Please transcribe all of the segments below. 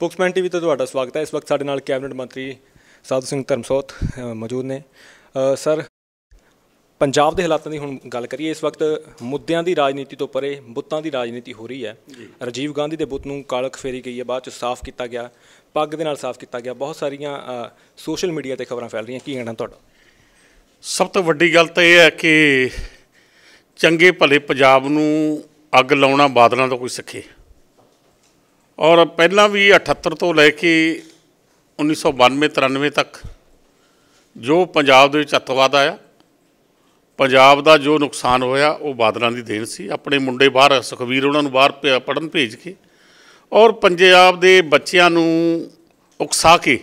ਪੁਕਸਮੈਨ TV ਤੇ ਤੁਹਾਡਾ ਸਵਾਗਤ ਹੈ। ਇਸ ਵਕਤ ਸਾਡੇ ਨਾਲ ਕੈਬਨਿਟ ਮੰਤਰੀ ਸਾਧੂ ਸਿੰਘ ਧਰਮਸੋਤ ਮੌਜੂਦ ਨੇ। ਸਰ ਪੰਜਾਬ ਦੇ ਹਾਲਾਤਾਂ ਦੀ ਹੁਣ ਗੱਲ ਕਰੀਏ ਇਸ ਵਕਤ ਮੁੱਦਿਆਂ ਦੀ ਰਾਜਨੀਤੀ ਤੋਂ ਪਰੇ ਬੁੱਤਾਂ ਦੀ ਰਾਜਨੀਤੀ ਹੋ ਰਹੀ ਹੈ। ਰਾਜੀਵ ਗਾਂਧੀ ਦੇ ਬੁੱਤ ਨੂੰ ਕਾਲਖ ਫੇਰੀ ਗਈ ਹੈ ਬਾਅਦ ਚ ਸਾਫ਼ ਕੀਤਾ ਗਿਆ ਪੱਗ ਦੇ ਨਾਲ ਸਾਫ਼ ਕੀਤਾ ਗਿਆ। ਬਹੁਤ ਸਾਰੀਆਂ ਸੋਸ਼ਲ ਮੀਡੀਆ ਤੇ ਖਬਰਾਂ ਫੈਲ ਰਹੀਆਂ। ਕੀ ਕਹਿਣਾ ਤੁਹਾਡਾ? ਸਭ ਤੋਂ ਵੱਡੀ ਗੱਲ ਤਾਂ ਇਹ ਹੈ ਕਿ ਚੰਗੇ ਭਲੇ ਪੰਜਾਬ ਨੂੰ ਅੱਗ ਲਾਉਣਾ ਬਾਦਲਾਂ ਤੋਂ ਕੋਈ ਸਿੱਖੇ। ਔਰ ਪਹਿਲਾਂ ਵੀ 78 ਤੋਂ ਲੈ ਕੇ 1992 93 ਤੱਕ ਜੋ ਪੰਜਾਬ ਦੇ ਵਿੱਚ ਅੱਤਵਾਦ ਆਇਆ, ਪੰਜਾਬ ਦਾ ਜੋ ਨੁਕਸਾਨ ਹੋਇਆ, ਉਹ ਬਾਦਲਾਂ ਦੀ ਦੇਣ ਸੀ। ਆਪਣੇ ਮੁੰਡੇ ਬਾਹਰ ਸੁਖਵੀਰ ਉਹਨਾਂ ਨੂੰ ਬਾਹਰ ਪੜਨ ਭੇਜ ਕੇ। ਔਰ ਪੰਜਾਬ ਦੇ ਬੱਚਿਆਂ ਨੂੰ ਉਕਸਾ ਕੇ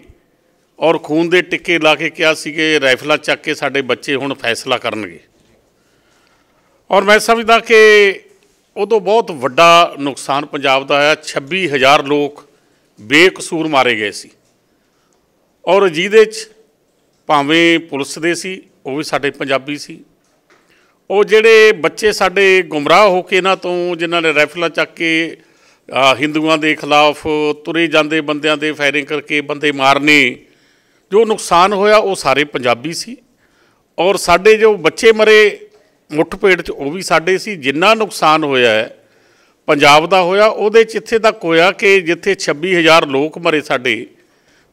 ਔਰ ਖੂਨ ਦੇ ਟਿੱਕੇ ਲਾ ਕੇ ਕਿਹਾ ਸੀ ਕਿ ਰਾਈਫਲਾਂ ਚੱਕ ਕੇ ਸਾਡੇ ਬੱਚੇ ਹੁਣ ਫੈਸਲਾ ਕਰਨਗੇ। ਔਰ ਮੈਂ ਸਮਝਦਾ ਕਿ ਉਦੋਂ ਬਹੁਤ ਵੱਡਾ ਨੁਕਸਾਨ ਪੰਜਾਬ ਦਾ ਹੋਇਆ 26000 ਲੋਕ ਬੇਕਸੂਰ ਮਾਰੇ ਗਏ ਸੀ। ਔਰ ਜਿਹਦੇ 'ਚ ਭਾਵੇਂ ਪੁਲਿਸ ਦੇ ਸੀ, ਉਹ ਵੀ ਸਾਡੇ ਪੰਜਾਬੀ ਸੀ। ਉਹ ਜਿਹੜੇ ਬੱਚੇ ਸਾਡੇ ਗੁੰਮਰਾਹ ਹੋ ਕੇ ਇਹਨਾਂ ਤੋਂ, ਜਿਨ੍ਹਾਂ ਨੇ ਰਾਈਫਲਾਂ ਚੱਕ ਕੇ ਹਿੰਦੂਆਂ ਦੇ ਖਿਲਾਫ ਤੁਰੇ ਜਾਂਦੇ ਬੰਦਿਆਂ ਦੇ ਫਾਇਰਿੰਗ ਕਰਕੇ ਬੰਦੇ ਮਾਰਨੇ, ਜੋ ਨੁਕਸਾਨ ਹੋਇਆ ਉਹ ਸਾਰੇ ਪੰਜਾਬੀ ਸੀ। ਔਰ ਸਾਡੇ ਜੋ ਬੱਚੇ ਮਰੇ ਮੁੱਠਭੇੜ 'ਚ ਉਹ ਵੀ ਸਾਡੇ ਸੀ, ਜਿੰਨਾ ਨੁਕਸਾਨ ਹੋਇਆ ਹੈ, ਪੰਜਾਬ ਦਾ ਹੋਇਆ, ਉਹਦੇ 'ਚ ਇੱਥੇ ਤੱਕ ਹੋਇਆ ਕਿ ਜਿੱਥੇ 26000 ਲੋਕ ਮਰੇ ਸਾਡੇ,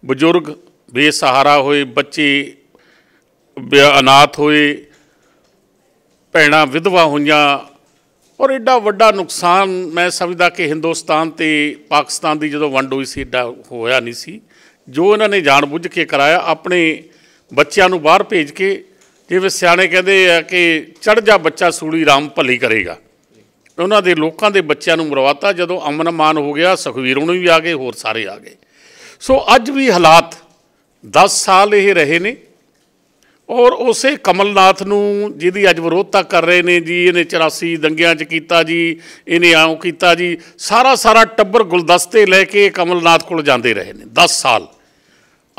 ਬਜ਼ੁਰਗ ਬੇਸਹਾਰਾ ਹੋਏ, ਬੱਚੇ ਬੇ- ਅਨਾਥ ਹੋਏ, ਭੈਣਾਂ ਵਿਧਵਾ ਹੋਈਆਂ, ਔਰ ਐਡਾ ਵੱਡਾ ਨੁਕਸਾਨ ਮੈਂ ਸਮਝਦਾ ਕਿ ਹਿੰਦੁਸਤਾਨ ਤੇ ਪਾਕਿਸਤਾਨ ਦੀ ਜਦੋਂ ਵੰਡ ਹੋਈ ਸੀ ਐਡਾ ਹੋਇਆ ਨਹੀਂ ਸੀ। ਜੋ ਇਹਨਾਂ ਨੇ ਜਾਣਬੁੱਝ ਕੇ ਕਰਾਇਆ, ਆਪਣੇ ਬੱਚਿਆਂ ਨੂੰ ਬਾਹਰ ਭੇਜ ਕੇ ਜਿਵੇਂ ਸਿਆਣੇ ਕਹਿੰਦੇ ਆ ਕਿ ਚੜ ਜਾ ਬੱਚਾ ਸੂੜੀ ਰਾਮ ਭਲੀ ਕਰੇਗਾ। ਉਹਨਾਂ ਦੇ ਲੋਕਾਂ ਦੇ ਬੱਚਿਆਂ ਨੂੰ ਮਰਵਾਤਾ, ਜਦੋਂ ਅਮਨ ਮਾਨ ਹੋ ਗਿਆ, ਸੁਖਵੀਰ ਨੂੰ ਵੀ ਆ ਗਏ, ਹੋਰ ਸਾਰੇ ਆ ਗਏ। ਸੋ ਅੱਜ ਵੀ ਹਾਲਾਤ 10 ਸਾਲ ਇਹ ਰਹੇ ਨੇ ਔਰ ਉਸੇ ਕਮਲਨਾਥ ਨੂੰ ਜਿਹਦੀ ਅੱਜ ਵਿਰੋਧਤਾ ਕਰ ਰਹੇ ਨੇ ਜੀ, ਇਹਨੇ 84 ਦੰਗਿਆਂ 'ਚ ਕੀਤਾ ਜੀ, ਇਹਨੇ ਆਉਂ ਕੀਤਾ ਜੀ ਸਾਰਾ ਸਾਰਾ ਟੱਬਰ ਗੁਲਦਸਤੇ ਲੈ ਕੇ ਕਮਲਨਾਥ ਕੋਲ ਜਾਂਦੇ ਰਹੇ ਨੇ 10 ਸਾਲ।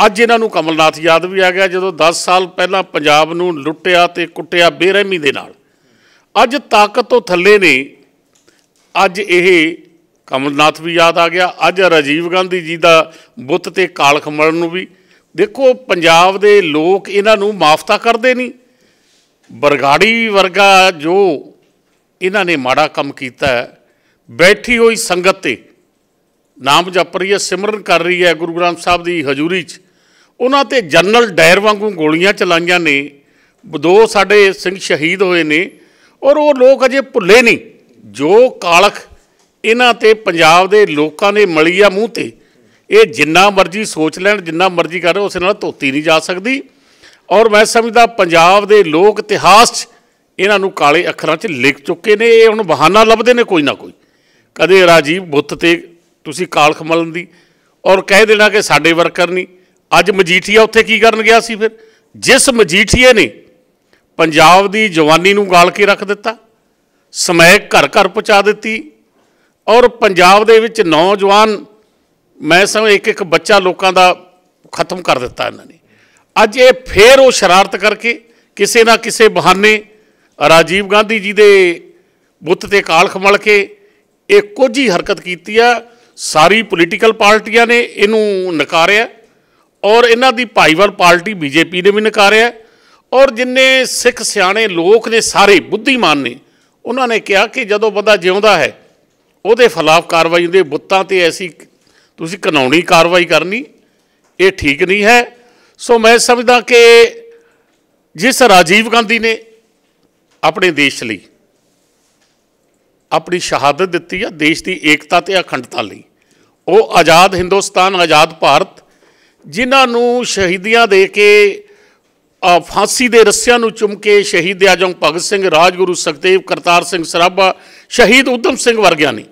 ਅੱਜ ਇਹਨਾਂ ਨੂੰ ਕਮਲਨਾਥ ਯਾਦ ਵੀ ਆ ਗਿਆ ਜਦੋਂ 10 ਸਾਲ ਪਹਿਲਾਂ ਪੰਜਾਬ ਨੂੰ ਲੁੱਟਿਆ ਤੇ ਕੁੱਟਿਆ ਬੇਰਹਿਮੀ ਦੇ ਨਾਲ। ਅੱਜ ਤਾਕਤ ਤੋਂ ਥੱਲੇ ਨੇ। ਅੱਜ ਇਹ ਕਮਲਨਾਥ ਵੀ ਯਾਦ ਆ ਗਿਆ। ਅੱਜ ਰਾਜੀਵ ਗਾਂਧੀ ਜੀ ਦਾ ਬੁੱਤ ਤੇ ਕਾਲਖ ਮਲਣ ਨੂੰ ਵੀ। ਦੇਖੋ, ਪੰਜਾਬ ਦੇ ਲੋਕ ਇਹਨਾਂ ਨੂੰ ਮਾਫ ਤਾਂ ਕਰਦੇ ਨਹੀਂ। ਬਰਗਾੜੀ ਵਰਗਾ ਜੋ ਇਹਨਾਂ ਨੇ ਮਾੜਾ ਕੰਮ ਕੀਤਾ ਬੈਠੀ ਹੋਈ ਸੰਗਤ ਤੇ। ਨਾਮ ਜਪ ਰਹੀ ਹੈ, ਸਿਮਰਨ ਕਰ ਰਹੀ ਹੈ ਗੁਰੂ ਗ੍ਰੰਥ ਸਾਹਿਬ ਦੀ ਹਜ਼ੂਰੀ 'ਚ। ਉਹਨਾਂ ਤੇ ਜਨਰਲ ਡਾਇਰ ਵਾਂਗੂ ਗੋਲੀਆਂ ਚਲਾਈਆਂ ਨੇ। ਦੋ ਸਾਡੇ ਸਿੰਘ ਸ਼ਹੀਦ ਹੋਏ ਨੇ ਔਰ ਉਹ ਲੋਕ ਅਜੇ ਭੁੱਲੇ ਨਹੀਂ। ਜੋ ਕਾਲਖ ਇਹਨਾਂ ਤੇ ਪੰਜਾਬ ਦੇ ਲੋਕਾਂ ਨੇ ਮਲੀ ਆ ਮੂੰਹ ਤੇ, ਇਹ ਜਿੰਨਾ ਮਰਜ਼ੀ ਸੋਚ ਲੈਣ, ਜਿੰਨਾ ਮਰਜ਼ੀ ਕਰ, ਉਸ ਨਾਲ ਧੋਤੀ ਨਹੀਂ ਜਾ ਸਕਦੀ। ਔਰ ਮੈਂ ਸਮਝਦਾ ਪੰਜਾਬ ਦੇ ਲੋਕ ਇਤਿਹਾਸ 'ਚ ਇਹਨਾਂ ਨੂੰ ਕਾਲੇ ਅੱਖਰਾਂ 'ਚ ਲਿਖ ਚੁੱਕੇ ਨੇ, ਇਹ ਹੁਣ ਬਹਾਨਾ ਲੱਭਦੇ ਨੇ ਕੋਈ ਨਾ ਕੋਈ। ਕਦੇ ਰਾਜੀਵ ਬੁੱਤ ਤੇ ਤੁਸੀਂ ਕਾਲਖ ਮਲਣ ਦੀ, ਔਰ ਕਹਿ ਦੇਣਾ ਕਿ ਸਾਡੇ ਵਰਕਰ ਨਹੀਂ। ਅੱਜ ਮਜੀਠੀਆ ਉੱਥੇ ਕੀ ਕਰਨ ਗਿਆ ਸੀ ਫਿਰ? ਜਿਸ ਮਜੀਠੀਏ ਨੇ ਪੰਜਾਬ ਦੀ ਜਵਾਨੀ ਨੂੰ ਗਾਲ ਕੇ ਰੱਖ ਦਿੱਤਾ, ਸਮੈਕ ਘਰ ਘਰ ਪਹੁੰਚਾ ਦਿੱਤੀ ਔਰ ਪੰਜਾਬ ਦੇ ਵਿੱਚ ਨੌਜਵਾਨ ਮੈਂ ਸਮਝ ਇੱਕ ਇੱਕ ਬੱਚਾ ਲੋਕਾਂ ਦਾ ਖਤਮ ਕਰ ਦਿੱਤਾ ਇਹਨਾਂ ਨੇ। ਅੱਜ ਇਹ ਫੇਰ ਉਹ ਸ਼ਰਾਰਤ ਕਰਕੇ ਕਿਸੇ ਨਾ ਕਿਸੇ ਬਹਾਨੇ ਰਾਜੀਵ ਗਾਂਧੀ ਜੀ ਦੇ ਬੁੱਤ ਤੇ ਕਾਲਖ ਮਲ ਕੇ ਇਹ ਕੁਝ ਹੀ ਹਰਕਤ ਕੀਤੀ ਆ। ਸਾਰੀ ਪੋਲੀਟੀਕਲ ਪਾਰਟੀਆਂ ਨੇ ਇਹਨੂੰ ਨਕਾਰਿਆ। ਔਰ ਇਹਨਾਂ ਦੀ ਭਾਈਵਾਲ ਪਾਰਟੀ ਬੀਜੇਪੀ ਨੇ ਵੀ ਨਕਾਰਿਆ ਔਰ ਜਿੰਨੇ ਸਿੱਖ ਸਿਆਣੇ ਲੋਕ ਨੇ ਸਾਰੇ ਬੁੱਧੀਮਾਨ ਨੇ, ਉਹਨਾਂ ਨੇ ਕਿਹਾ ਕਿ ਜਦੋਂ ਬੰਦਾ ਜਿਉਂਦਾ ਹੈ, ਉਹਦੇ ਖਿਲਾਫ ਕਾਰਵਾਈ ਦੇ ਬੁੱਤਾਂ ਤੇ ਐਸੀ ਤੁਸੀਂ ਕਾਨੂੰਨੀ ਕਾਰਵਾਈ ਕਰਨੀ, ਇਹ ਠੀਕ ਨਹੀਂ ਹੈ। ਸੋ ਮੈਂ ਸਮਝਦਾ ਕਿ ਜਿਸ ਰਾਜੀਵ ਗਾਂਧੀ ਨੇ ਆਪਣੇ ਦੇਸ਼ ਲਈ ਆਪਣੀ ਸ਼ਹਾਦਤ ਦਿੱਤੀ ਆ, ਦੇਸ਼ ਦੀ ਏਕਤਾ ਤੇ ਅਖੰਡਤਾ ਲਈ, ਉਹ ਆਜ਼ਾਦ ਹਿੰਦੁਸਤਾਨ, ਆਜ਼ਾਦ ਭਾਰਤ ਜਿਨ੍ਹਾਂ ਨੂੰ ਸ਼ਹੀਦੀਆਂ ਦੇ ਕੇ ਫਾਂਸੀ ਦੇ ਰੱਸਿਆਂ ਨੂੰ ਚੁੰਮ ਕੇ ਸ਼ਹੀਦ ਆਜਮ ਭਗਤ ਸਿੰਘ, ਰਾਜਗੁਰੂ ਸੁਖਦੇਵ, ਕਰਤਾਰ ਸਿੰਘ ਸਰਾਭਾ, ਸ਼ਹੀਦ ਉਦਮ ਸਿੰਘ ਵਰਗਿਆਂ ਨੇ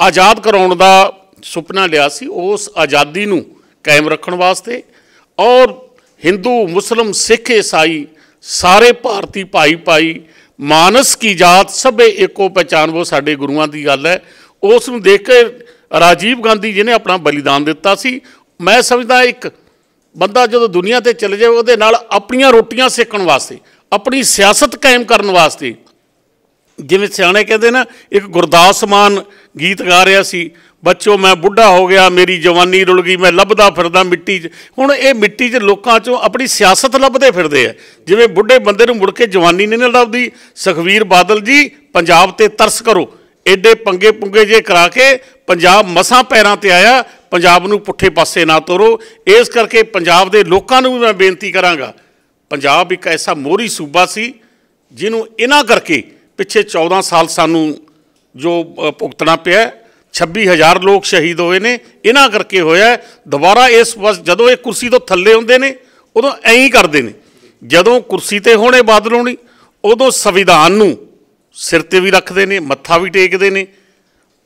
ਆਜ਼ਾਦ ਕਰਾਉਣ ਦਾ ਸੁਪਨਾ ਲਿਆ ਸੀ। ਉਸ ਆਜ਼ਾਦੀ ਨੂੰ ਕਾਇਮ ਰੱਖਣ ਵਾਸਤੇ ਔਰ ਹਿੰਦੂ, ਮੁਸਲਮ, ਸਿੱਖ, ਈਸਾਈ ਸਾਰੇ ਭਾਰਤੀ ਭਾਈ ਭਾਈ ਮਾਨਸ ਕੀ ਜਾਤ ਸਭੇ ਏਕੋ ਪਹਿਚਾਨਵੋ ਸਾਡੇ ਗੁਰੂਆਂ ਦੀ ਗੱਲ ਹੈ। ਉਸ ਨੂੰ ਦੇਖ ਕੇ ਰਾਜੀਵ ਗਾਂਧੀ ਜੀ ਨੇ ਆਪਣਾ ਬਲੀਦਾਨ ਦਿੱਤਾ ਸੀ। ਮੈਂ ਸਮਝਦਾ ਇੱਕ, ਬੰਦਾ ਜਦੋਂ ਦੁਨੀਆ ਤੇ ਚਲੇ ਜਾਵੇ, ਉਹਦੇ ਨਾਲ ਆਪਣੀਆਂ ਰੋਟੀਆਂ ਸੇਕਣ ਵਾਸਤੇ, ਆਪਣੀ ਸਿਆਸਤ ਕਾਇਮ ਕਰਨ ਵਾਸਤੇ। ਜਿਵੇਂ ਸਿਆਣੇ ਕਹਿੰਦੇ ਨਾ, ਇੱਕ ਗੁਰਦਾਸ ਮਾਨ ਗੀਤ ਗਾ ਰਿਹਾ ਸੀ, ਬੱਚੋ ਮੈਂ ਬੁੱਢਾ ਹੋ ਗਿਆ, ਮੇਰੀ ਜਵਾਨੀ ਰੁਲ ਗਈ, ਮੈਂ ਲੱਭਦਾ ਫਿਰਦਾ ਮਿੱਟੀ 'ਚ। ਹੁਣ ਇਹ ਮਿੱਟੀ 'ਚ ਲੋਕਾਂ 'ਚੋਂ ਆਪਣੀ ਸਿਆਸਤ ਲੱਭਦੇ ਫਿਰਦੇ ਆ। ਜਿਵੇਂ ਬੁੱਢੇ ਬੰਦੇ ਨੂੰ ਮੁੜ ਕੇ ਜਵਾਨੀ ਨਹੀਂ ਨਾ ਲੱਭਦੀ। ਸੁਖਵੀਰ ਬਾਦਲ ਜੀ, ਪੰਜਾਬ ਤੇ ਤਰਸ ਕਰੋ। ਐਡੇ ਪੰਗੇ ਪੁੰਗੇ ਜੇ ਕਰਾ ਕੇ ਪੰਜਾਬ ਮਸਾਂ ਪੈਰਾਂ ਤੇ ਆਇਆ, ਪੰਜਾਬ ਨੂੰ ਪੁੱਠੇ ਪਾਸੇ ਨਾ ਤੋਰੋ। ਇਸ ਕਰਕੇ ਪੰਜਾਬ ਦੇ ਲੋਕਾਂ ਨੂੰ ਵੀ ਮੈਂ ਬੇਨਤੀ ਕਰਾਂਗਾ, ਪੰਜਾਬ ਇੱਕ ਐਸਾ ਮੋਹਰੀ ਸੂਬਾ ਸੀ, ਜਿਹਨੂੰ ਇਹਨਾਂ ਕਰਕੇ ਪਿੱਛੇ 14 ਸਾਲ ਸਾਨੂੰ ਜੋ ਭੁਗਤਣਾ ਪਿਆ 26000 ਲੋਕ ਸ਼ਹੀਦ ਹੋਏ ਨੇ ਇਹਨਾਂ ਕਰਕੇ ਹੋਇਆ ਦੁਬਾਰਾ ਇਸ ਵਸ, ਜਦੋਂ ਇਹ ਕੁਰਸੀ ਤੋਂ ਥੱਲੇ ਹੁੰਦੇ ਨੇ, ਉਦੋਂ ਐਂ ਹੀ ਕਰਦੇ ਨੇ। ਜਦੋਂ ਕੁਰਸੀ ਤੇ ਹੋਣੇ ਬਾਦਲ ਹੋਣੀ, ਉਦੋਂ ਸੰਵਿਧਾਨ ਨੂੰ ਸਿਰ ਤੇ ਵੀ ਰੱਖਦੇ ਨੇ, ਮੱਥਾ ਵੀ ਟੇਕਦੇ ਨੇ।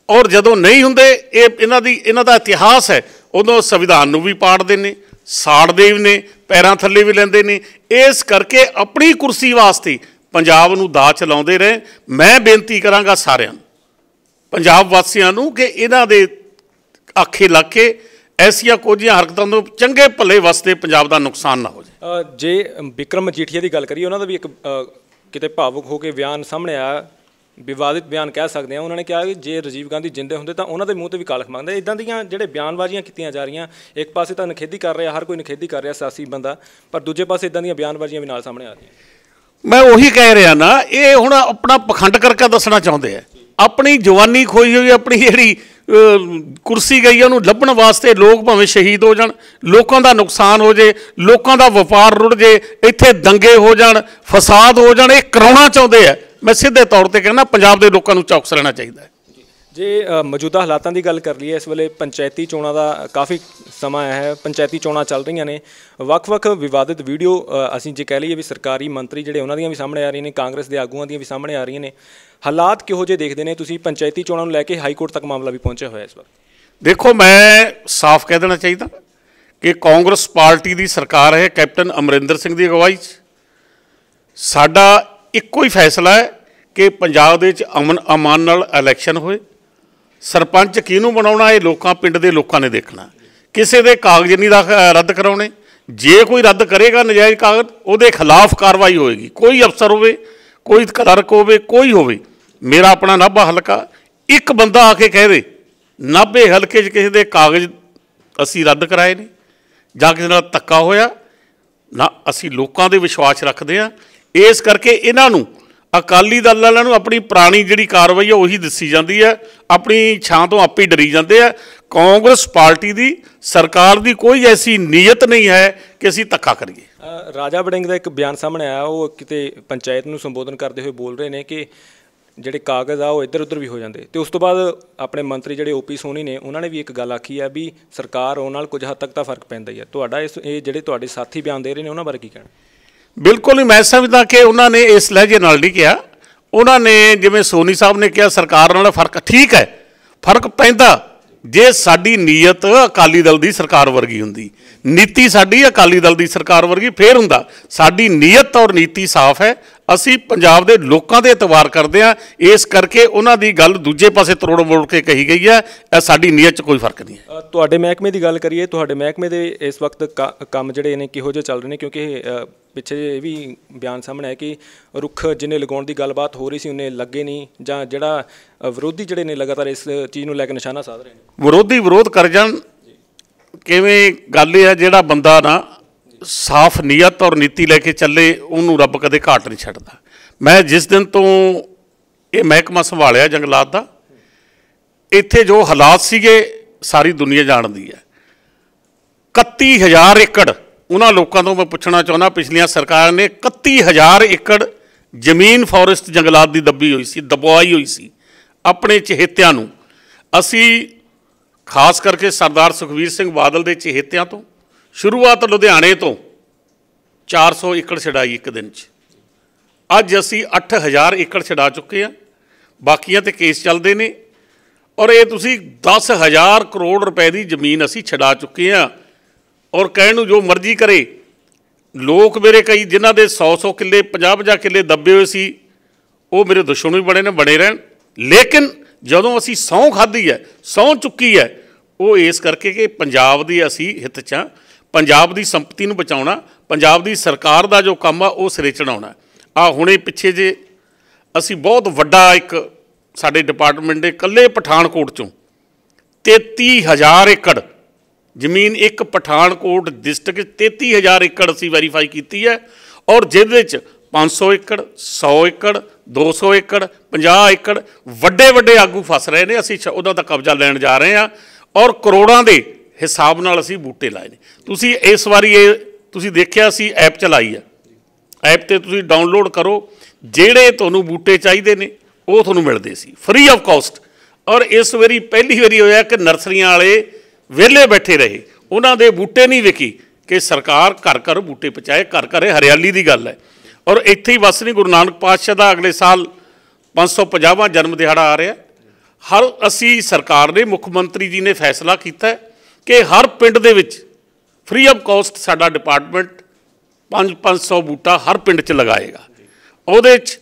ਔਰ ਜਦੋਂ ਨਹੀਂ ਹੁੰਦੇ, ਇਹ ਇਹਨਾਂ ਦੀ, ਇਹਨਾਂ ਦਾ ਇਤਿਹਾਸ ਹੈ। ਉਦੋਂ ਸੰਵਿਧਾਨ ਨੂੰ ਵੀ ਪਾੜਦੇ ਨੇ ਸਾੜਦੇ ਵੀ ਨੇ, ਪੈਰਾਂ ਥੱਲੇ ਵੀ ਲੈਂਦੇ ਨੇ। ਇਸ ਕਰਕੇ ਆਪਣੀ ਕੁਰਸੀ ਵਾਸਤੇ ਪੰਜਾਬ ਨੂੰ ਦਾ ਚਲਾਉਂਦੇ ਰਹੇ। ਮੈਂ ਬੇਨਤੀ ਕਰਾਂਗਾ ਸਾਰਿਆਂ ਨੂੰ, ਪੰਜਾਬ ਵਾਸੀਆਂ ਨੂੰ ਕਿ ਇਹਨਾਂ ਦੇ ਆਖੇ ਲੱਗ ਕੇ ਐਸੀਆਂ ਕੋਝੀਆਂ ਹਰਕਤਾਂ ਤੋਂ ਚੰਗੇ ਭਲੇ ਵਾਸਤੇ ਪੰਜਾਬ ਦਾ ਨੁਕਸਾਨ ਨਾ ਹੋ ਜਾਏ। ਜੇ ਵਿਕਰਮ ਮਜੀਠੀਆ ਦੀ ਗੱਲ ਕਰੀਏ, ਉਹਨਾਂ ਦਾ ਵੀ ਇੱਕ ਕਿਤੇ ਭਾਵੁਕ ਹੋ ਕੇ ਬਿਆਨ ਸਾਹਮਣੇ ਆਇਆ, ਵਿਵਾਦਿਤ ਬਿਆਨ ਕਹਿ ਸਕਦੇ ਆ, ਉਹਨਾਂ ਨੇ ਕਿਹਾ ਕਿ ਜੇ ਰਾਜੀਵ ਗਾਂਧੀ ਜਿੰਦੇ ਹੁੰਦੇ ਤਾਂ ਉਹਨਾਂ ਦੇ ਮੂੰਹ ਤੇ ਵੀ ਕਾਲਖ ਮੰਗਦੇ। ਇਦਾਂ ਦੀਆਂ ਜਿਹੜੇ ਬਿਆਨਬਾਜ਼ੀਆਂ ਕੀਤੀਆਂ ਜਾ ਰਹੀਆਂ, ਇੱਕ ਪਾਸੇ ਤਾਂ ਨਖੇਦੀ ਕਰ ਰਿਹਾ, ਹਰ ਕੋਈ ਨਖੇਦੀ ਕਰ ਰਿਹਾ ਸਿਆਸੀ ਬੰਦਾ, ਪਰ ਦੂਜੇ ਪਾਸੇ ਇਦਾਂ ਦੀਆਂ ਬਿਆਨਬਾਜ਼ੀਆਂ ਵੀ ਨਾਲ ਸਾਹਮਣੇ ਆ ਰਹੀਆਂ। ਮੈਂ ਉਹੀ ਕਹਿ ਰਿਹਾ ਨਾ, ਇਹ ਹੁਣ ਆਪਣਾ ਪਖੰਡ ਕਰਕੇ ਦੱਸਣਾ ਚਾਹੁੰਦੇ ਆ। ਆਪਣੀ ਜਵਾਨੀ ਖੋਈ ਹੋਈ, ਆਪਣੀ ਜਿਹੜੀ ਕੁਰਸੀ ਗਈ ਆ, ਉਹਨੂੰ ਲੱਭਣ ਵਾਸਤੇ ਲੋਕ ਭਾਵੇਂ ਸ਼ਹੀਦ ਹੋ ਜਾਣ ਲੋਕਾਂ ਦਾ ਨੁਕਸਾਨ ਹੋ ਜੇ ਲੋਕਾਂ ਦਾ ਵਪਾਰ ਰੁੜ ਜੇ ਇੱਥੇ ਦੰਗੇ ਹੋ ਜਾਣ ਫਸਾਦ ਹੋ ਜਾਣ ਇਹ ਕਰਾਉਣਾ ਚਾਹੁੰਦੇ ਆ। ਮੈਂ ਸਿੱਧੇ ਤੌਰ ਤੇ ਕਹਿੰਦਾ ਪੰਜਾਬ ਦੇ ਲੋਕਾਂ ਨੂੰ ਚੌਕਸ ਰਹਿਣਾ ਚਾਹੀਦਾ ਹੈ। ਜੇ ਮੌਜੂਦਾ ਹਾਲਾਤਾਂ ਦੀ ਗੱਲ ਕਰ ਲਈਏ, ਇਸ ਵੇਲੇ ਪੰਚਾਇਤੀ ਚੋਣਾਂ ਦਾ ਕਾਫੀ ਸਮਾਂ ਆਇਆ ਹੈ, ਪੰਚਾਇਤੀ ਚੋਣਾਂ ਚੱਲ ਰਹੀਆਂ ਨੇ। ਵੱਖ-ਵੱਖ ਵਿਵਾਦਿਤ ਵੀਡੀਓ ਅਸੀਂ ਜੇ ਕਹਿ ਲਈਏ ਵੀ ਸਰਕਾਰੀ ਮੰਤਰੀ ਜਿਹੜੇ ਉਹਨਾਂ ਦੀਆਂ ਵੀ ਸਾਹਮਣੇ ਆ ਰਹੀਆਂ ਨੇ, ਕਾਂਗਰਸ ਦੇ ਆਗੂਆਂ ਦੀਆਂ ਵੀ ਸਾਹਮਣੇ ਆ ਰਹੀਆਂ ਨੇ, ਹਾਲਾਤ ਕਿਹੋ ਜਿਹੇ ਦੇਖਦੇ ਨੇ? ਤੁਸੀਂ ਪੰਚਾਇਤੀ ਚੋਣਾਂ ਨੂੰ ਲੈ ਕੇ ਹਾਈ ਕੋਰਟ ਤੱਕ ਮਾਮਲਾ ਵੀ ਪਹੁੰਚਿਆ ਹੋਇਆ ਇਸ ਵਾਰ ਦੇਖੋ, ਮੈਂ ਸਾਫ਼ ਕਹਿ ਦੇਣਾ ਚਾਹੀਦਾ ਕਿ ਕਾਂਗਰਸ ਪਾਰਟੀ ਦੀ ਸਰਕਾਰ ਹੈ ਕੈਪਟਨ ਅਮਰਿੰਦਰ ਸਿੰਘ ਦੀ ਅਗਵਾਈ 'ਚ। ਸਾਡਾ ਇੱਕੋ ਹੀ ਫੈਸਲਾ ਹੈ ਕਿ ਪੰਜਾਬ ਦੇ ਵਿੱਚ ਅਮਨ ਅਮਾਨ ਨਾਲ ਇਲੈਕਸ਼ਨ ਹੋਏ। ਸਰਪੰਚ ਕਿਹਨੂੰ ਬਣਾਉਣਾ, ਇਹ ਲੋਕਾਂ, ਪਿੰਡ ਦੇ ਲੋਕਾਂ ਨੇ ਦੇਖਣਾ। ਕਿਸੇ ਦੇ ਕਾਗਜ਼ ਨਹੀਂ ਰੱਖ- ਰੱਦ ਕਰਾਉਣੇ। ਜੇ ਕੋਈ ਰੱਦ ਕਰੇਗਾ ਨਜਾਇਜ਼ ਕਾਗਜ਼, ਉਹਦੇ ਖਿਲਾਫ ਕਾਰਵਾਈ ਹੋਏਗੀ। ਕੋਈ ਅਫਸਰ ਹੋਵੇ, ਕੋਈ ਕਲਰਕ ਹੋਵੇ, ਕੋਈ ਹੋਵੇ, ਮੇਰਾ ਆਪਣਾ ਨਾਭਾ ਹਲਕਾ, ਇੱਕ ਬੰਦਾ ਆ ਕੇ ਕਹਿ ਦੇ, ਨਾਭੇ ਹਲਕੇ 'ਚ ਕਿਸੇ ਦੇ ਕਾਗਜ਼ ਅਸੀਂ ਰੱਦ ਕਰਾਏ ਨੇ, ਜਾਂ ਕਿਸੇ ਨਾਲ ਧੱਕਾ ਹੋਇਆ, ਨਾ ਅਸੀਂ ਲੋਕਾਂ ਦੇ ਵਿਸ਼ਵਾਸ ਰੱਖਦੇ ਆ ਇਸ ਕਰਕੇ ਇਹਨਾਂ ਨੂੰ, ਅਕਾਲੀ ਦਲ ਵਾਲਿਆਂ ਨੂੰ ਆਪਣੀ ਪੁਰਾਣੀ ਜਿਹੜੀ ਕਾਰਵਾਈ ਹੈ ਉਹੀ ਦੱਸੀ ਜਾਂਦੀ ਹੈ। ਆਪਣੀ ਛਾਂ ਤੋਂ ਆਪੇ ਡਰੀ ਜਾਂਦੇ ਆ। ਕਾਂਗਰਸ ਪਾਰਟੀ ਦੀ ਸਰਕਾਰ ਦੀ ਕੋਈ ਐਸੀ ਨੀਅਤ ਨਹੀਂ ਹੈ ਕਿ ਅਸੀਂ ਧੱਕਾ ਕਰੀਏ। ਰਾਜਾ ਵੜਿੰਗ ਦਾ ਇੱਕ ਬਿਆਨ ਸਾਹਮਣੇ ਆਇਆ ਉਹ ਕਿਤੇ ਪੰਚਾਇਤ ਨੂੰ ਸੰਬੋਧਨ ਕਰਦੇ ਹੋਏ ਬੋਲ ਰਹੇ ਨੇ ਕਿ ਜਿਹੜੇ ਕਾਗਜ਼ ਆ ਉਹ ਇੱਧਰ ਉੱਧਰ ਵੀ ਹੋ ਜਾਂਦੇ। ਤੇ ਉਸ ਤੋਂ ਬਾਅਦ ਆਪਣੇ ਮੰਤਰੀ ਜਿਹੜੇ ਓਪੀ ਸੋਨੀ ਨੇ ਉਹਨਾਂ ਨੇ ਵੀ ਇੱਕ ਗੱਲ ਆਖੀ ਹੈ ਵੀ ਸਰਕਾਰ ਆਉਣ ਨਾਲ ਕੁਝ ਹੱਦ ਤੱਕ ਤਾਂ ਫ਼ਰਕ ਪੈਂਦਾ ਹੀ ਹੈ ਤੁਹਾਡਾ ਇਸ ਇਹ ਜਿਹੜੇ ਤੁਹਾਡੇ ਸਾਥੀ ਬਿਆਨ ਦੇ ਰਹੇ ਨੇ ਉਹਨਾਂ ਬਾਰੇ ਕੀ ਕਹਿਣਾ? ਬਿਲਕੁਲ ਹੀ ਮੈਂ ਸਮਝਦਾ ਕਿ ਉਹਨਾਂ ਨੇ ਇਸ ਲਹਿਜੇ ਨਾਲ ਨਹੀਂ ਕਿਹਾ। ਉਹਨਾਂ ਨੇ ਜਿਵੇਂ ਸੋਨੀ ਸਾਹਿਬ ਨੇ ਕਿਹਾ, ਸਰਕਾਰ ਨਾਲ ਫ਼ਰਕ ਠੀਕ ਹੈ, ਫ਼ਰਕ ਪੈਂਦਾ। ਜੇ ਸਾਡੀ ਨੀਅਤ ਅਕਾਲੀ ਦਲ ਦੀ ਸਰਕਾਰ ਵਰਗੀ ਹੁੰਦੀ ਨੀਤੀ ਸਾਡੀ ਅਕਾਲੀ ਦਲ ਦੀ ਸਰਕਾਰ ਵਰਗੀ ਫੇਰ ਹੁੰਦਾ। ਸਾਡੀ ਨੀਅਤ ਔਰ ਨੀਤੀ ਸਾਫ਼ ਹੈ। ਅਸੀਂ ਪੰਜਾਬ ਦੇ ਲੋਕਾਂ ਦੇ ਇਤਬਾਰ ਕਰਦੇ ਹਾਂ। ਇਸ ਕਰਕੇ ਉਹਨਾਂ ਦੀ ਗੱਲ ਦੂਜੇ ਪਾਸੇ ਤਰੋੜ ਮੋੜ ਕੇ ਕਹੀ ਗਈ ਹੈ। ਇਹ ਸਾਡੀ ਨੀਅਤ 'ਚ ਕੋਈ ਫ਼ਰਕ ਨਹੀਂ ਹੈ। ਤੁਹਾਡੇ ਮਹਿਕਮੇ ਦੀ ਗੱਲ ਕਰੀਏ ਤੁਹਾਡੇ ਮਹਿਕਮੇ ਦੇ ਇਸ ਵਕਤ ਕੰਮ ਜਿਹੜੇ ਨੇ ਕਿਹੋ ਜਿਹੇ ਚੱਲ ਰਹੇ ਨੇ? ਕਿਉਂਕਿ ਪਿੱਛੇ ਇਹ ਵੀ ਬਿਆਨ ਸਾਹਮਣੇ ਆਇਆ ਕਿ ਰੁੱਖ ਜਿੰਨੇ ਲਗਾਉਣ ਦੀ ਗੱਲਬਾਤ ਹੋ ਰਹੀ ਸੀ ਉਹਨੇ ਲੱਗੇ ਨਹੀਂ। ਜਾਂ ਜਿਹੜਾ ਵਿਰੋਧੀ ਜਿਹੜੇ ਨੇ ਲਗਾਤਾਰ ਇਸ ਚੀਜ਼ ਨੂੰ ਲੈ ਕੇ ਨਿਸ਼ਾਨਾ ਸਾਧ ਰਹੇ ਨੇ। ਵਿਰੋਧੀ ਵਿਰੋਧ ਕਰ ਜਾਣ ਕਿਵੇਂ ਗੱਲ ਇਹ ਆ, ਜਿਹੜਾ ਬੰਦਾ ਨਾ ਸਾਫ਼ ਨੀਅਤ ਔਰ ਨੀਤੀ ਲੈ ਕੇ ਚੱਲੇ, ਉਹਨੂੰ ਰੱਬ ਕਦੇ ਘਾਟ ਨਹੀਂ ਛੱਡਦਾ। ਮੈਂ ਜਿਸ ਦਿਨ ਤੋਂ ਇਹ ਮਹਿਕਮਾ ਸੰਭਾਲਿਆ ਜੰਗਲਾਤ ਦਾ, ਇੱਥੇ ਜੋ ਹਾਲਾਤ ਸੀਗੇ, ਸਾਰੀ ਦੁਨੀਆ ਜਾਣਦੀ ਹੈ। 31000 ਏਕੜ, ਉਹਨਾਂ ਲੋਕਾਂ ਤੋਂ ਮੈਂ ਪੁੱਛਣਾ ਚਾਹੁੰਦਾ, ਪਿਛਲੀਆਂ ਸਰਕਾਰਾਂ ਨੇ 31000 ਏਕੜ ਜ਼ਮੀਨ ਫੋਰੈਸਟ ਜੰਗਲਾਤ ਦੀ ਦੱਬੀ ਹੋਈ ਸੀ, ਦਬਵਾਈ ਹੋਈ ਸੀ, ਆਪਣੇ ਚਹੇਤਿਆਂ ਨੂੰ। ਅਸੀਂ ਖਾਸ ਕਰਕੇ ਸਰਦਾਰ ਸੁਖਵੀਰ ਸਿੰਘ ਬਾਦਲ ਦੇ ਚਹੇਤਿਆਂ ਤੋਂ, ਸ਼ੁਰੂਆਤ ਲੁਧਿਆਣੇ ਤੋਂ 400 ਏਕੜ ਛਡਾਈ ਇੱਕ ਦਿਨ 'ਚ। ਅੱਜ ਅਸੀਂ 8000 ਏਕੜ ਛਡਾ ਚੁੱਕੇ ਆ ਬਾਕੀਆਂ ਤੇ ਕੇਸ ਚੱਲਦੇ ਨੇ, ਔਰ ਇਹ ਤੁਸੀਂ 10000 ਕਰੋੜ ਰੁਪਏ ਦੀ ਜ਼ਮੀਨ ਅਸੀਂ ਛਡਾ ਚੁੱਕੇ ਆ ਔਰ ਕਹਿਣ ਨੂੰ ਜੋ ਮਰਜ਼ੀ ਕਰੇ, ਲੋਕ ਮੇਰੇ ਕਈ ਜਿਨ੍ਹਾਂ ਦੇ 100-100 ਕਿੱਲੇ 50-50 ਕਿੱਲੇ ਦੱਬੇ ਹੋਏ ਸੀ, ਉਹ ਮੇਰੇ ਦੁਸ਼ਮਣ ਵੀ ਬਣੇ ਨੇ, ਬਣੇ ਰਹਿਣ। ਲੇਕਿਨ ਜਦੋਂ ਅਸੀਂ ਸਹੁੰ ਖਾਧੀ ਹੈ, ਸਹੁੰ ਚੁੱਕੀ ਹੈ, ਉਹ ਇਸ ਕਰਕੇ ਕਿ ਪੰਜਾਬ ਦੀ ਅਸੀਂ ਹਿੱਤ 'ਚ ਹਾਂ, ਪੰਜਾਬ ਦੀ ਸੰਪਤੀ ਨੂੰ ਬਚਾਉਣਾ, ਪੰਜਾਬ ਦੀ ਸਰਕਾਰ ਦਾ ਜੋ ਕੰਮ ਆ, ਉਹ ਸਿਰੇ ਚੜਾਉਣਾ ਆ ਹੁਣੇ ਪਿੱਛੇ ਜੇ ਅਸੀਂ ਬਹੁਤ ਵੱਡਾ ਇੱਕ ਸਾਡੇ ਡਿਪਾਰਟਮੈਂਟ ਦੇ ਇਕੱਲੇ ਪਠਾਨਕੋਟ ਚੋਂ 33000 ਏਕੜ ਜ਼ਮੀਨ ਇੱਕ ਪਠਾਨਕੋਟ ਡਿਸਟ੍ਰਿਕਟ 33000 ਏਕੜ ਅਸੀਂ ਵੈਰੀਫਾਈ ਕੀਤੀ ਹੈ ਔਰ ਜਿਹਦੇ ਵਿੱਚ 500 ਏਕੜ 100 ਏਕੜ 200 ਏਕੜ 50 ਏਕੜ ਵੱਡੇ ਵੱਡੇ ਆਗੂ ਫਸ ਰਹੇ ਨੇ। ਅਸੀਂ ਉਹਦਾ ਤਾਂ ਕਬਜ਼ਾ ਲੈਣ ਜਾ ਰਹੇ ਹਾਂ ਔਰ ਕਰੋੜਾਂ ਦੇ ਹਿਸਾਬ ਨਾਲ ਅਸੀਂ ਬੂਟੇ ਲਾਏ ਨੇ। ਤੁਸੀਂ ਇਸ ਵਾਰੀ ਇਹ ਤੁਸੀਂ ਦੇਖਿਆ ਸੀ, ਐਪ ਚਲਾਈ ਆ। ਐਪ ਤੇ ਤੁਸੀਂ ਡਾਊਨਲੋਡ ਕਰੋ। ਜਿਹੜੇ ਤੁਹਾਨੂੰ ਬੂਟੇ ਚਾਹੀਦੇ ਨੇ, ਉਹ ਤੁਹਾਨੂੰ ਮਿਲਦੇ ਸੀ। ਫ੍ਰੀ ਆਫ ਕਾਸਟ ਔਰ ਇਸ ਵਾਰੀ ਪਹਿਲੀ ਵਾਰੀ ਹੋਇਆ ਕਿ ਨਰਸਰੀਆਂ ਵਾਲੇ ਵਿਹਲੇ ਬੈਠੇ ਰਹੇ। ਉਹਨਾਂ ਦੇ ਬੂਟੇ ਨਹੀਂ ਵਿਕੀ ਕਿ ਸਰਕਾਰ ਘਰ ਘਰ ਬੂਟੇ ਪਹੁੰਚਾਏ, ਘਰ ਘਰ ਇਹ ਹਰਿਆਲੀ ਦੀ ਗੱਲ ਹੈ। ਔਰ ਇੱਥੇ ਹੀ ਬਸ ਨਹੀਂ, ਗੁਰੂ ਨਾਨਕ ਪਾਤਸ਼ਾਹ ਦਾ ਅਗਲੇ ਸਾਲ 550ਵਾਂ ਜਨਮ ਦਿਹਾੜਾ ਆ ਰਿਹਾ ਹਰ ਅਸੀਂ ਸਰਕਾਰ ਨੇ, ਮੁੱਖ ਮੰਤਰੀ ਜੀ ਨੇ ਫੈਸਲਾ ਕੀਤਾ ਕਿ ਹਰ ਪਿੰਡ ਦੇ ਵਿੱਚ ਫ੍ਰੀ ਆਫ ਕਾਸਟ ਸਾਡਾ ਡਿਪਾਰਟਮੈਂਟ 5-500 ਬੂਟਾ ਹਰ ਪਿੰਡ 'ਚ ਲਗਾਏਗਾ। ਉਹਦੇ 'ਚ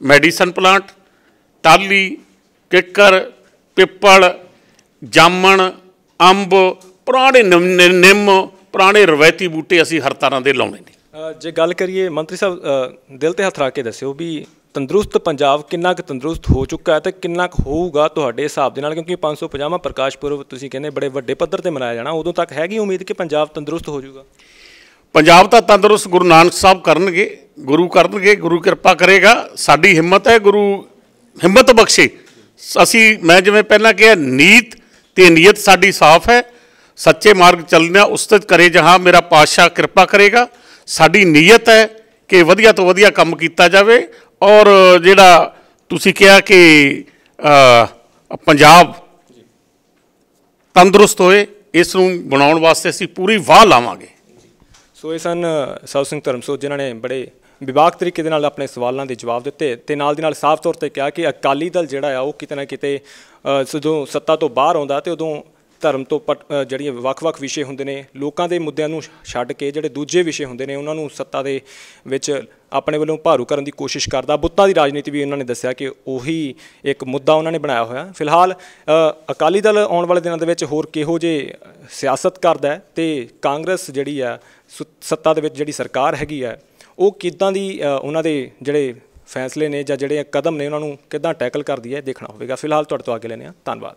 ਮੈਡੀਸਨ ਪਲਾਂਟ ਟਾਲੀ ਕਿੱਕਰ, ਪਿੱਪਲ, ਜਾਮਣ, ਅੰਬ, ਪੁਰਾਣੇ ਨਿੰਮ ਨਿੰਮ, ਪੁਰਾਣੇ ਰਵਾਇਤੀ ਬੂਟੇ ਅਸੀਂ ਹਰ ਤਰ੍ਹਾਂ ਦੇ ਲਾਉਣੇ ਨੇ। ਜੇ ਗੱਲ ਕਰੀਏ ਮੰਤਰੀ ਸਾਹਿਬ ਦਿਲ ਤੇ ਹੱਥ ਰੱਖ ਕੇ ਦੱਸਿਓ ਵੀ ਤੰਦਰੁਸਤ ਪੰਜਾਬ ਕਿੰਨਾ ਕੁ ਤੰਦਰੁਸਤ ਹੋ ਚੁੱਕਾ ਹੈ ਤੇ ਕਿੰਨਾ ਕੁ ਹੋਊਗਾ ਤੁਹਾਡੇ ਹਿਸਾਬ ਦੇ ਨਾਲ? ਕਿਉਂਕਿ 550ਵਾਂ ਪ੍ਰਕਾਸ਼ ਪੁਰਬ ਤੁਸੀਂ ਕਹਿੰਦੇ ਬੜੇ ਵੱਡੇ ਪੱਧਰ ਤੇ ਮਨਾਇਆ ਜਾਣਾ, ਉਦੋਂ ਤੱਕ ਹੈਗੀ ਉਮੀਦ ਕਿ ਪੰਜਾਬ ਤੰਦਰੁਸਤ ਹੋ ਜਾਊਗਾ? ਪੰਜਾਬ ਤਾਂ ਤੰਦਰੁਸਤ ਗੁਰੂ ਨਾਨਕ ਸਾਹਿਬ ਕਰਨਗੇ, ਗੁਰੂ ਕਰਨਗੇ, ਗੁਰੂ ਕਿਰਪਾ ਕਰੇਗਾ, ਸਾਡੀ ਹਿੰਮਤ ਹੈ, ਗੁਰੂ ਹਿੰਮਤ ਬਖਸ਼ੇ। ਅਸੀਂ, ਮੈਂ ਜਿਵੇਂ ਪਹਿਲਾਂ ਕਿਹਾ, ਨੀਤ ਤੇ ਨੀਅਤ ਸਾਡੀ ਸਾਫ਼ ਹੈ, ਸੱਚੇ ਮਾਰਗ ਚੱਲਣਾ ਉਸਤਤ ਕਰੇ ਜਹਾਂ ਮੇਰਾ ਪਾਤਸ਼ਾਹ ਕਿਰਪਾ ਕਰੇਗਾ। ਸਾਡੀ ਨੀਅਤ ਹੈ ਕਿ ਵਧੀਆ ਤੋਂ ਵਧੀਆ ਕੰਮ ਕੀਤਾ ਜਾਵੇ ਔਰ ਜਿਹੜਾ ਤੁਸੀਂ ਕਿਹਾ ਕਿ ਪੰਜਾਬ ਤੰਦਰੁਸਤ ਹੋਏ, ਇਸ ਨੂੰ ਬਣਾਉਣ ਵਾਸਤੇ ਅਸੀਂ ਪੂਰੀ ਵਾਹ ਲਾਵਾਂਗੇ। ਸੋ ਇਹ ਸਨ ਸਾਧੂ ਸਿੰਘ ਧਰਮਸੋਤ ਜਿਨ੍ਹਾਂ ਨੇ ਬੜੇ ਵਿਵਾਕ ਤਰੀਕੇ ਦੇ ਨਾਲ ਆਪਣੇ ਸਵਾਲਾਂ ਦੇ ਜਵਾਬ ਦਿੱਤੇ ਤੇ ਨਾਲ ਦੀ ਨਾਲ ਸਾਫ਼ ਤੌਰ ਤੇ ਕਿਹਾ ਕਿ ਅਕਾਲੀ ਦਲ ਜਿਹੜਾ ਆ, ਉਹ ਕਿਤੇ ਨਾ ਕਿਤੇ ਜਦੋਂ ਸੱਤਾ ਤੋਂ ਬਾਹਰ ਆਉਂਦਾ ਤੇ ਉਦੋਂ ਧਰਮ ਤੋਂ ਪਟ- ਅ, ਜਿਹੜੀਆਂ ਵੱਖ-ਵੱਖ ਵਿਸ਼ੇ ਹੁੰਦੇ ਨੇ ਲੋਕਾਂ ਦੇ ਮੁੱਦਿਆਂ ਨੂੰ ਛੱਡ ਕੇ ਜਿਹੜੇ ਦੂਜੇ ਵਿਸ਼ੇ ਹੁੰਦੇ ਨੇ ਉਹਨਾਂ ਨੂੰ ਸੱਤਾ ਦੇ ਵਿੱਚ ਆਪਣੇ ਵੱਲੋਂ ਭਾਰੂ ਕਰਨ ਦੀ ਕੋਸ਼ਿਸ਼ ਕਰਦਾ। ਬੁੱਤਾਂ ਦੀ ਰਾਜਨੀਤੀ ਵੀ ਉਹਨਾਂ ਨੇ ਦੱਸਿਆ ਕਿ ਉਹੀ ਇੱਕ ਮੁੱਦਾ ਉਹਨਾਂ ਨੇ ਬਣਾਇਆ ਹੋਇਆ। ਫਿਲਹਾਲ ਅਕਾਲੀ ਦਲ ਆਉਣ ਵਾਲੇ ਦਿਨਾਂ ਦੇ ਵਿੱਚ ਹੋਰ ਕਿਹੋ ਜੇ ਸਿਆਸਤ ਕਰਦਾ ਹੈ ਤੇ ਕਾਂਗਰਸ ਜਿਹੜੀ ਆ ਸੁ- ਸੱਤਾ ਦੇ ਵਿੱਚ ਜਿਹੜੀ ਸਰਕਾਰ ਹੈਗੀ ਆ ਉਹ ਕਿੱਦਾਂ ਦੀ ਉਹਨਾਂ ਦੇ ਜਿਹੜੇ ਫੈਸਲੇ ਨੇ ਜਾਂ ਜਿਹੜੇ ਕਦਮ ਨੇ ਉਹਨਾਂ ਨੂੰ ਕਿੱਦਾਂ ਟੈਕਲ ਕਰਦੀ ਹੈ ਦੇਖਣਾ ਹੋਵੇਗਾ। ਫਿਲਹਾਲ ਤੁਹਾਡੇ ਤੋਂ ਅੱਗੇ ਲੈਣੇ ਆ ਧੰਨਵਾਦ।